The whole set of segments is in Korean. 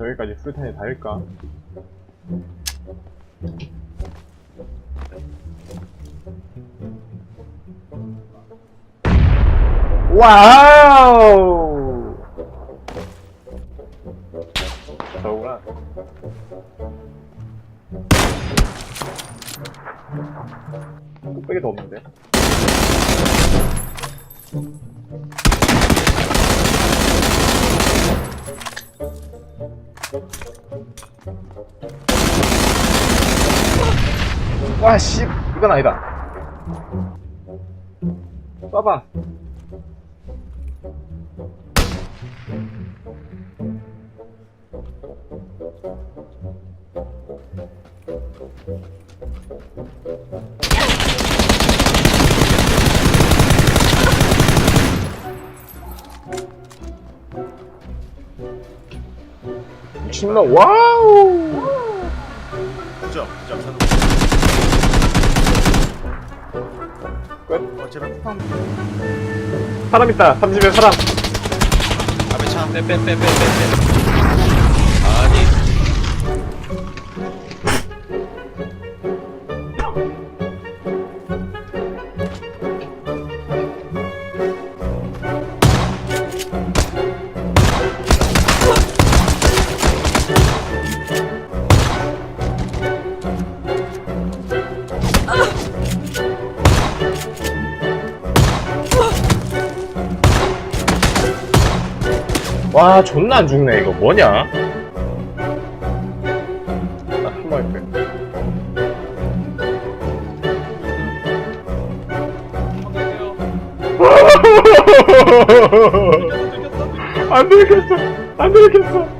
저기까지 풀탄이 닿을까? 와우! 저구나. 뚝배기도 없는데? 와, 씨! 이건 아니다. 쏴봐. 미친놈, 와우! 그죠? 그죠? 저도 끝. 어, 제발 쿠팡 사람 있다. 30에 사람. 앞에 차 빼빼빼빼빼 와, 존나 안 죽네, 이거. 뭐냐? 나 한번 할게. 안 들켰어. 안 들켰어.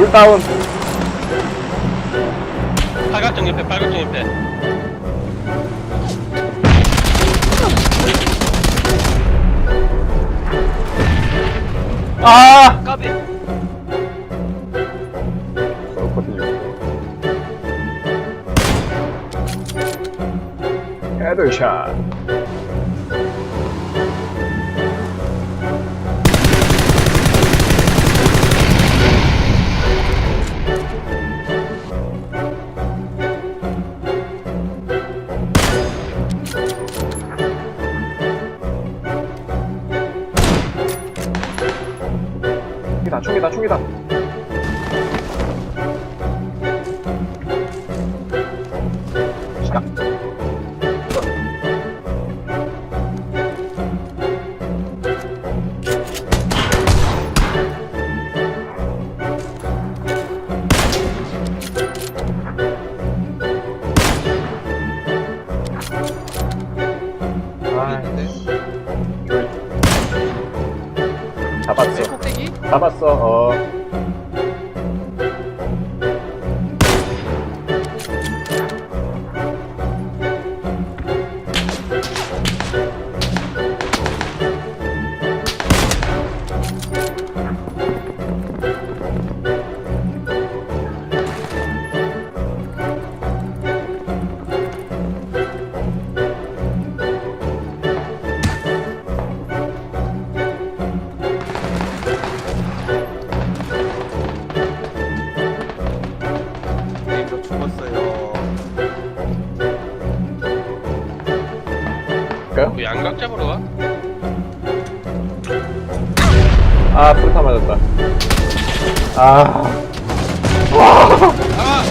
불 다운. 팔각정 옆에 팔각정 옆에 아! 까비 그렇거든요. 헤드샷. 잡았어. 잡았어. 어. 죽었어요 갈까요? 그 양각 잡으러 와? 아, 프루타 맞았다. 아, 아!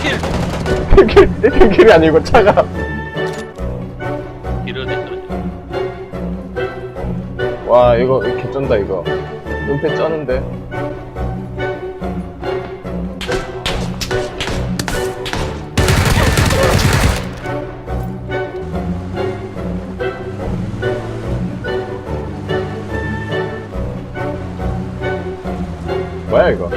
킬! 핑킬, 핑킬이 아니고 차가. 와 이거 개쩐다 이거 은폐 쩌는데 뭐야 이거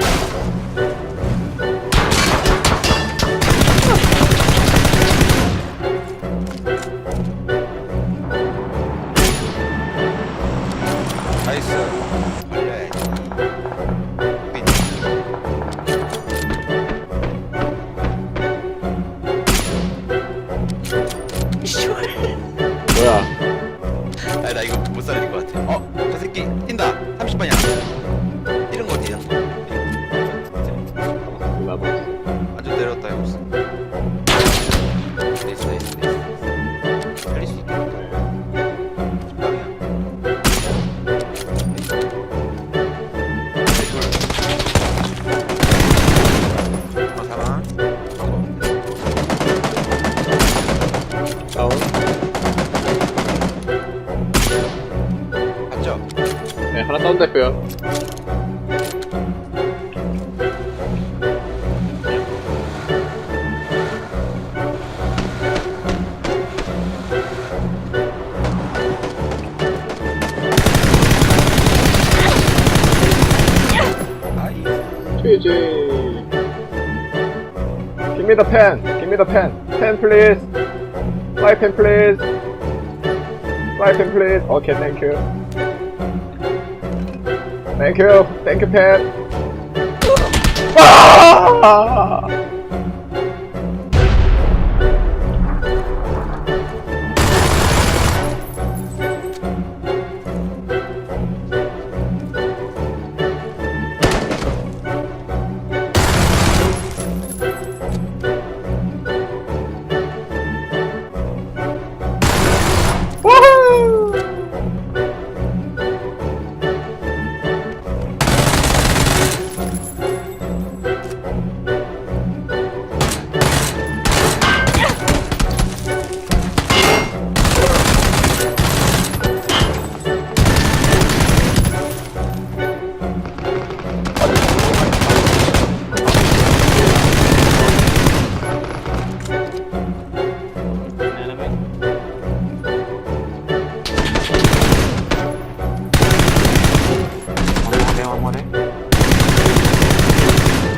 다운 맞죠? 네 하나 다운됐고요 Give me the pen. Give me the pen. Pen please. Fly pen please. Fly pen please. Okay thank you. Thank you. Thank you pen. 아! Ah! 클리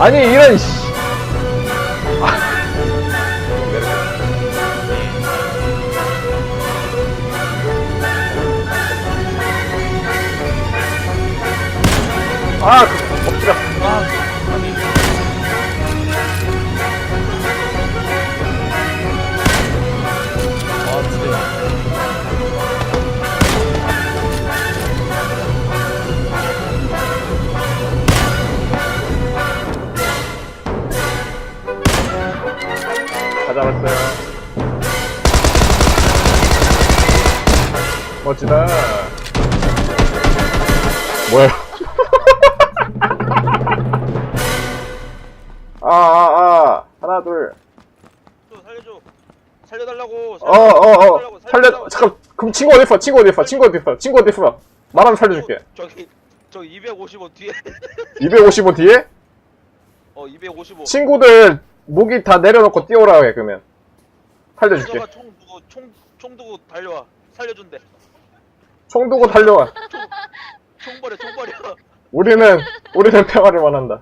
아니 이런 씨 아, 그, 엎드려. 다 잡았어요. 멋지다. 뭐야? 아, 아, 아. 하나, 둘. 또 살려줘. 살려달라고. 어, 어, 어. 살려, 잠깐, 그럼 친구 어디 있어? 친구 어디 있어? 친구 어디 있어? 친구 어디 있어? 말하면 살려줄게. 저기 저기 255 뒤에. 255 뒤에? 어 255. 친구들 무기 다 내려놓고 뛰어오라 해, 그러면. 살려줄게. 총 두고 총, 총 두고 달려와. 살려준대. 총 두고 달려와. 총 버려 총 버려. 우리는, 우리는 평화를 원한다.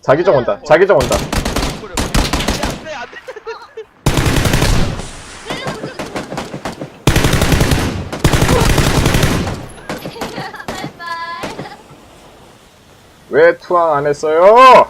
자기장 온다. 자기장 온다. 총 버려. 안 돼 안 돼. 바이바이. 왜 투항 안 했어요?